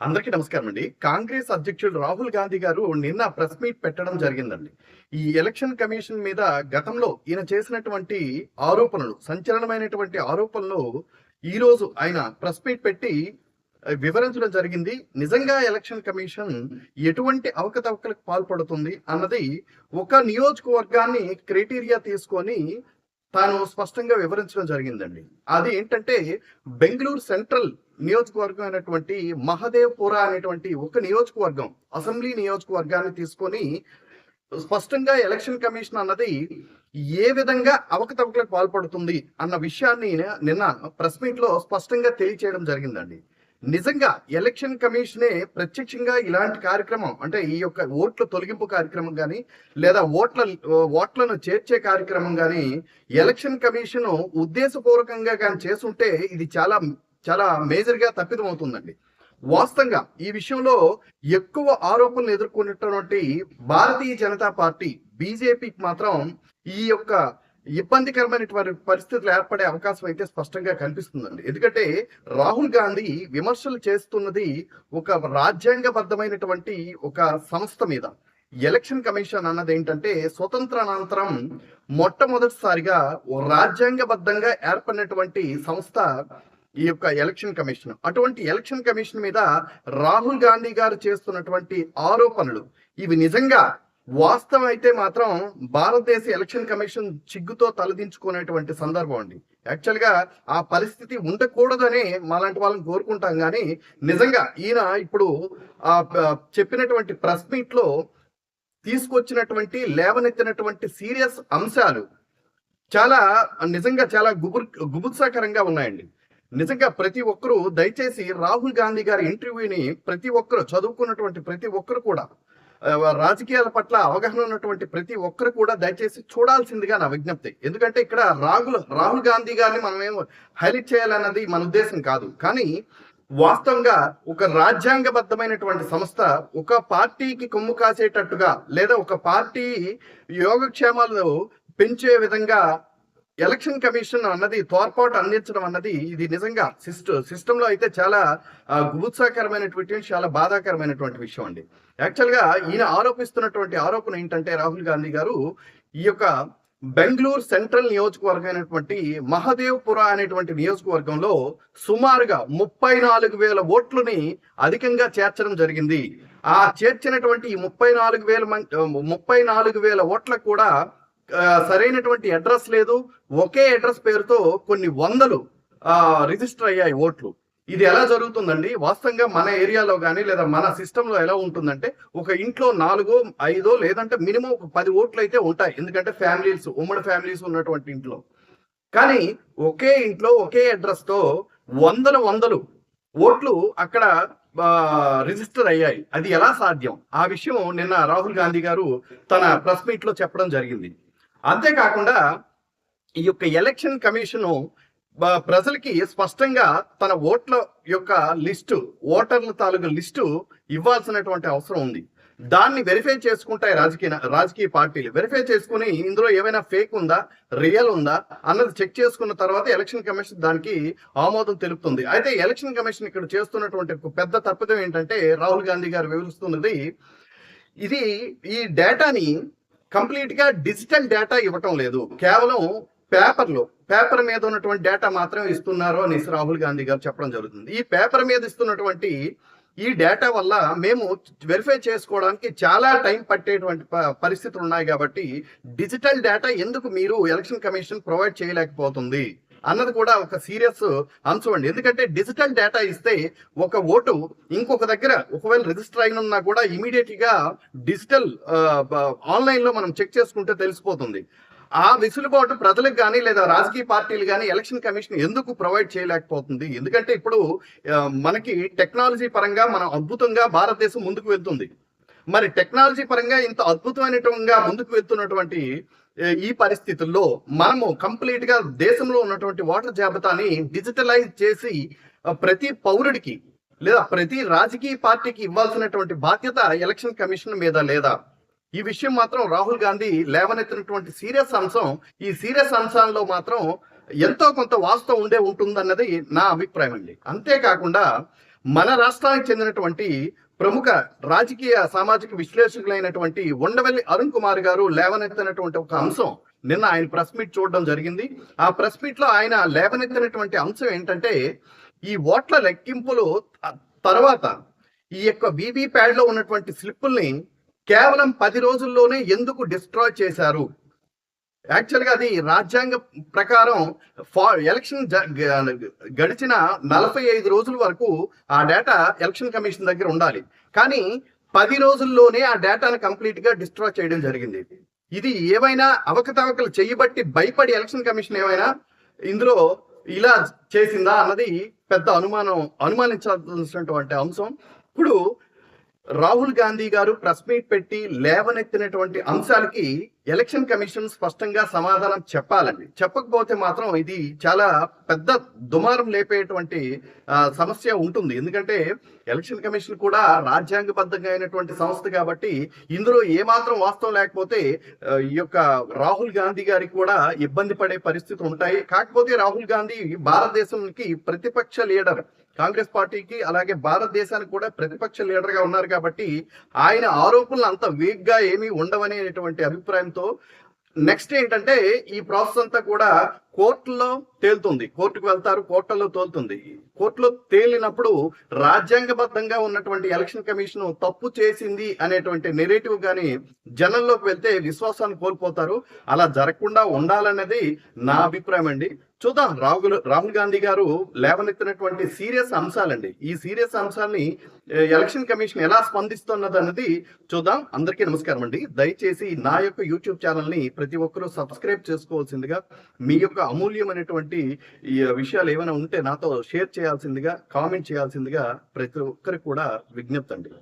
అందరికీ నమస్కారం అండి. కాంగ్రెస్ అధ్యక్షుడు రాహుల్ గాంధీ గారు నిన్న ప్రెస్ మీట్ పెట్టడం జరిగిందండి. ఈ ఎలక్షన్ కమిషన్ మీద గతంలో ఈయన చేసినటువంటి ఆరోపణలు సంచలనమైనటువంటి ఆరోపణలు ఈ రోజు ఆయన ప్రెస్ మీట్ పెట్టి వివరించడం జరిగింది. నిజంగా ఎలక్షన్ కమిషన్ ఎటువంటి అవకతవకలకు పాల్పడుతుంది అన్నది ఒక నియోజకవర్గాన్ని క్రైటీరియా తీసుకొని తాను స్పష్టంగా వివరించడం జరిగిందండి. అది ఏంటంటే బెంగళూరు సెంట్రల్ నియోజకవర్గం అయినటువంటి మహదేవ్పుర అనేటువంటి ఒక నియోజకవర్గం అసెంబ్లీ నియోజకవర్గాన్ని తీసుకొని స్పష్టంగా ఎలక్షన్ కమిషన్ అన్నది ఏ విధంగా అవకతవకలకు పాల్పడుతుంది అన్న విషయాన్ని నిన్న ప్రెస్ మీట్లో స్పష్టంగా తెలియచేయడం జరిగిందండి. నిజంగా ఎలక్షన్ కమిషనే ప్రత్యక్షంగా ఇలాంటి కార్యక్రమం అంటే ఈ యొక్క ఓట్ల తొలగింపు కార్యక్రమం కానీ లేదా ఓట్ల ఓట్లను చేర్చే కార్యక్రమం కానీ ఎలక్షన్ కమిషన్ ఉద్దేశపూర్వకంగా కానీ చేస్తుంటే ఇది చాలా చాలా మేజర్గా తప్పితమవుతుందండి తప్పిదం అవుతుందండి వాస్తవంగా ఈ విషయంలో ఎక్కువ ఆరోపణలు ఎదుర్కొన్నటువంటి భారతీయ జనతా పార్టీ బీజేపీకి మాత్రం ఈ యొక్క ఇబ్బందికరమైనటువంటి పరిస్థితులు ఏర్పడే అవకాశం అయితే స్పష్టంగా కనిపిస్తుందండి. ఎందుకంటే రాహుల్ గాంధీ విమర్శలు చేస్తున్నది ఒక రాజ్యాంగబద్ధమైనటువంటి ఒక సంస్థ మీద. ఎలక్షన్ కమిషన్ అన్నది ఏంటంటే స్వతంత్రానంతరం మొట్టమొదటిసారిగా ఓ రాజ్యాంగబద్ధంగా ఏర్పడినటువంటి సంస్థ ఈ యొక్క ఎలక్షన్ కమిషన్. అటువంటి ఎలక్షన్ కమిషన్ మీద రాహుల్ గాంధీ గారు చేస్తున్నటువంటి ఆరోపణలు ఇవి నిజంగా వాస్తవం అయితే మాత్రం భారతదేశ ఎలక్షన్ కమిషన్ చిగ్గుతో తలదించుకునేటువంటి సందర్భం అండి. యాక్చువల్గా ఆ పరిస్థితి ఉండకూడదని మాలాంటి వాళ్ళని కోరుకుంటాం కానీ నిజంగా ఈయన ఇప్పుడు ఆ చెప్పినటువంటి ప్రెస్ మీట్లో తీసుకొచ్చినటువంటి లేవనెత్తినటువంటి సీరియస్ అంశాలు చాలా నిజంగా చాలా గుబుర్ గుబుత్సాకరంగా ఉన్నాయండి. నిజంగా ప్రతి ఒక్కరూ దయచేసి రాహుల్ గాంధీ గారి ఇంటర్వ్యూని ప్రతి ఒక్కరు చదువుకున్నటువంటి ప్రతి ఒక్కరు కూడా రాజకీయాల పట్ల అవగాహన ఉన్నటువంటి ప్రతి ఒక్కరు కూడా దయచేసి చూడాల్సిందిగా నా విజ్ఞప్తి. ఎందుకంటే ఇక్కడ రాహుల్ రాహుల్ గాంధీ గారిని మనం ఏం హైలైట్ చేయాలన్నది మన ఉద్దేశం కాదు. కానీ వాస్తవంగా ఒక రాజ్యాంగబద్ధమైనటువంటి సంస్థ ఒక పార్టీకి కొమ్ము కాసేటట్టుగా లేదా ఒక పార్టీ యోగక్షేమాలు పెంచే విధంగా ఎలక్షన్ కమిషన్ అన్నది తోడ్పాటు అందించడం అన్నది ఇది నిజంగా సిస్టమ్ సిస్టంలో అయితే చాలా గుబుత్సాకరమైనటువంటి చాలా బాధాకరమైనటువంటి విషయం అండి. యాక్చువల్గా ఈయన ఆరోపిస్తున్నటువంటి ఆరోపణ ఏంటంటే రాహుల్ గాంధీ గారు ఈ యొక్క బెంగళూరు సెంట్రల్ నియోజకవర్గం అయినటువంటి మహదేవ్పుర అనేటువంటి నియోజకవర్గంలో సుమారుగా ముప్పై నాలుగు వేల ఓట్లని అధికంగా చేర్చడం జరిగింది. ఆ చేర్చినటువంటి ఈ ముప్పై నాలుగు వేల మం- ముప్పై నాలుగు వేల ఓట్లకు కూడా సరైనటువంటి అడ్రస్ లేదు. ఒకే అడ్రస్ పేరుతో కొన్ని వందలు రిజిస్టర్ అయ్యాయి ఓట్లు. ఇది ఎలా జరుగుతుందండి? వాస్తవంగా మన ఏరియాలో కానీ లేదా మన సిస్టంలో ఎలా ఉంటుందంటే ఒక ఇంట్లో నాలుగో ఐదో లేదంటే మినిమం ఒక పది ఓట్లు అయితే ఉంటాయి. ఎందుకంటే ఫ్యామిలీస్ ఉమ్మడి ఫ్యామిలీస్ ఉన్నటువంటి ఇంట్లో. కానీ ఒకే ఇంట్లో ఒకే అడ్రస్తో వందల వందలు ఓట్లు అక్కడ రిజిస్టర్ అయ్యాయి. అది ఎలా సాధ్యం? ఆ విషయం నిన్న రాహుల్ గాంధీ గారు తన ప్రెస్ మీట్లో చెప్పడం జరిగింది. అంతేకాకుండా ఈ యొక్క ఎలక్షన్ కమిషను ప్రజలకి స్పష్టంగా తన ఓట్ల యొక్క లిస్టు ఓటర్ల తాలూకు లిస్టు ఇవ్వాల్సినటువంటి అవసరం ఉంది. దాన్ని వెరిఫై చేసుకుంటాయి రాజకీయ రాజకీయ పార్టీలు. వెరిఫై చేసుకుని ఇందులో ఏమైనా ఫేక్ ఉందా రియల్ ఉందా అన్నది చెక్ చేసుకున్న తర్వాత ఎలక్షన్ కమిషన్ దానికి ఆమోదం తెలుపుతుంది. అయితే ఎలక్షన్ కమిషన్ ఇక్కడ చేస్తున్నటువంటి ఒక పెద్ద తప్పిదం ఏంటంటే రాహుల్ గాంధీ గారు వివరిస్తున్నది ఇది ఈ డేటాని కంప్లీట్గా డిజిటల్ డేటా ఇవ్వటం లేదు. కేవలం పేపర్లో పేపర్ మీద ఉన్నటువంటి డేటా మాత్రం ఇస్తున్నారు అని రాహుల్ గాంధీ గారు చెప్పడం జరుగుతుంది. ఈ పేపర్ మీద ఇస్తున్నటువంటి ఈ డేటా వల్ల మేము వెరిఫై చేసుకోవడానికి చాలా టైం పట్టేటువంటి ప- పరిస్థితులు ఉన్నాయి కాబట్టి డిజిటల్ డేటా ఎందుకు మీరు ఎలక్షన్ కమిషన్ ప్రొవైడ్ చేయలేకపోతుంది? అన్నది కూడా ఒక సీరియస్ అంశం అండి. ఎందుకంటే డిజిటల్ డేటా ఇస్తే ఒక ఓటు ఇంకొక దగ్గర ఒకవేళ రిజిస్టర్ అయినా కూడా ఇమీడియట్గా డిజిటల్ ఆన్లైన్లో మనం చెక్ చేసుకుంటే తెలిసిపోతుంది. ఆ విసులుబాటు ప్రజలకు కానీ లేదా రాజకీయ పార్టీలు కానీ ఎలక్షన్ కమిషన్ ఎందుకు ప్రొవైడ్ చేయలేకపోతుంది? ఎందుకంటే ఇప్పుడు మనకి టెక్నాలజీ పరంగా మనం అద్భుతంగా భారతదేశం ముందుకు వెళ్తుంది. మరి టెక్నాలజీ పరంగా ఇంత అద్భుతమైనటువంటి ముందుకు వెళ్తున్నటువంటి ఈ పరిస్థితుల్లో మనము కంప్లీట్గా దేశంలో ఉన్నటువంటి ఓటర్ జాబితాని డిజిటలైజ్ చేసి ప్రతి పౌరుడికి లేదా ప్రతి రాజకీయ పార్టీకి ఇవ్వాల్సినటువంటి బాధ్యత ఎలక్షన్ కమిషన్ మీద లేదా? ఈ విషయం మాత్రం రాహుల్ గాంధీ లేవనెత్తినటువంటి సీరియస్ అంశం. ఈ సీరియస్ అంశాల్లో మాత్రం ఎంతో కొంత వాస్తవం ఉండే ఉంటుందన్నది నా అభిప్రాయం అండి. అంతేకాకుండా మన రాష్ట్రానికి చెందినటువంటి ప్రముఖ రాజకీయ సామాజిక విశ్లేషకులైనటువంటి ఉండవల్లి అరుణ్ కుమార్ గారు లేవనెత్తినటువంటి ఒక అంశం నిన్న ఆయన ప్రెస్ మీట్ చూడడం జరిగింది. ఆ ప్రెస్ మీట్లో ఆయన లేవనెత్తినటువంటి అంశం ఏంటంటే ఈ ఓట్ల లెక్కింపులు తర్వాత ఈ యొక్క వివి ప్యాడ్లో ఉన్నటువంటి స్లిప్పుల్ని కేవలం పది రోజుల్లోనే ఎందుకు డిస్ట్రాయ్ చేశారు? యాక్చువల్గా అది రాజ్యాంగ ప్రకారం ఫా- ఎలక్షన్ జ- గ- గడిచిన నలభై ఐదు రోజుల వరకు ఆ డేటా ఎలక్షన్ కమిషన్ దగ్గర ఉండాలి. కానీ పది రోజుల్లోనే ఆ డేటాను కంప్లీట్గా డిస్ట్రాయ్ చేయడం జరిగింది. ఇది ఏమైనా అవకతవకలు చేయబట్టి భయపడి ఎలక్షన్ కమిషన్ ఏమైనా ఇందులో ఇలా చేసిందా అన్నది పెద్ద అనుమానం అనుమానించాల్సినటువంటి అంశం. ఇప్పుడు రాహుల్ గాంధీ గారు ప్రెస్ మీట్ పెట్టి లేవనెత్తినటువంటి అంశాలకి ఎలక్షన్ కమిషన్ స్పష్టంగా సమాధానం చెప్పాలండి. చెప్పకపోతే మాత్రం ఇది చాలా పెద్ద దుమారం లేపేటువంటి ఆ, సమస్య ఉంటుంది. ఎందుకంటే ఎలక్షన్ కమిషన్ కూడా రాజ్యాంగబద్ధంగా అయినటువంటి సంస్థ కాబట్టి ఇందులో ఏమాత్రం వాస్తవం లేకపోతే ఈ యొక్క రాహుల్ గాంధీ గారికి కూడా ఇబ్బంది పడే పరిస్థితులు ఉంటాయి. కాకపోతే రాహుల్ గాంధీ భారతదేశానికి ప్రతిపక్ష లీడర్. కాంగ్రెస్ పార్టీకి అలాగే భారతదేశానికి కూడా ప్రతిపక్ష లీడర్గా ఉన్నారు కాబట్టి ఆయన ఆరోపణలు అంత వీక్గా ఏమీ ఉండవనేటువంటి అభిప్రాయంతో నెక్స్ట్ ఏంటంటే ఈ ప్రాసెస్ అంతా కూడా కోర్టులో తేలుతుంది. కోర్టుకు వెళ్తారు కోర్టులో తోలుతుంది. కోర్టులో తేలినప్పుడు రాజ్యాంగబద్ధంగా ఉన్నటువంటి ఎలక్షన్ కమిషన్ తప్పు చేసింది అనేటువంటి నెరేటివ్ గాని జనంలోకి వెళ్తే విశ్వాసాన్ని కోల్పోతారు. అలా జరగకుండా ఉండాలన్నది నా అభిప్రాయం అండి. చూద్దాం రాహుల్ రాహుల్ గాంధీ గారు లేవనెత్తినటువంటి సీరియస్ అంశాలండి. ఈ సీరియస్ అంశాన్ని ఎలక్షన్ కమిషన్ ఎలా స్పందిస్తున్నది అన్నది చూద్దాం. అందరికీ నమస్కారం అండి. దయచేసి నా యొక్క యూట్యూబ్ ఛానల్ని ప్రతి ఒక్కరూ సబ్స్క్రైబ్ చేసుకోవాల్సిందిగా మీ యొక్క యొక్క అమూల్యమైనటువంటి ఈ విషయాలు ఏమైనా ఉంటే నాతో షేర్ చేయాల్సిందిగా కామెంట్ చేయాల్సిందిగా ప్రతి ఒక్కరికి కూడా విజ్ఞప్తి అండి.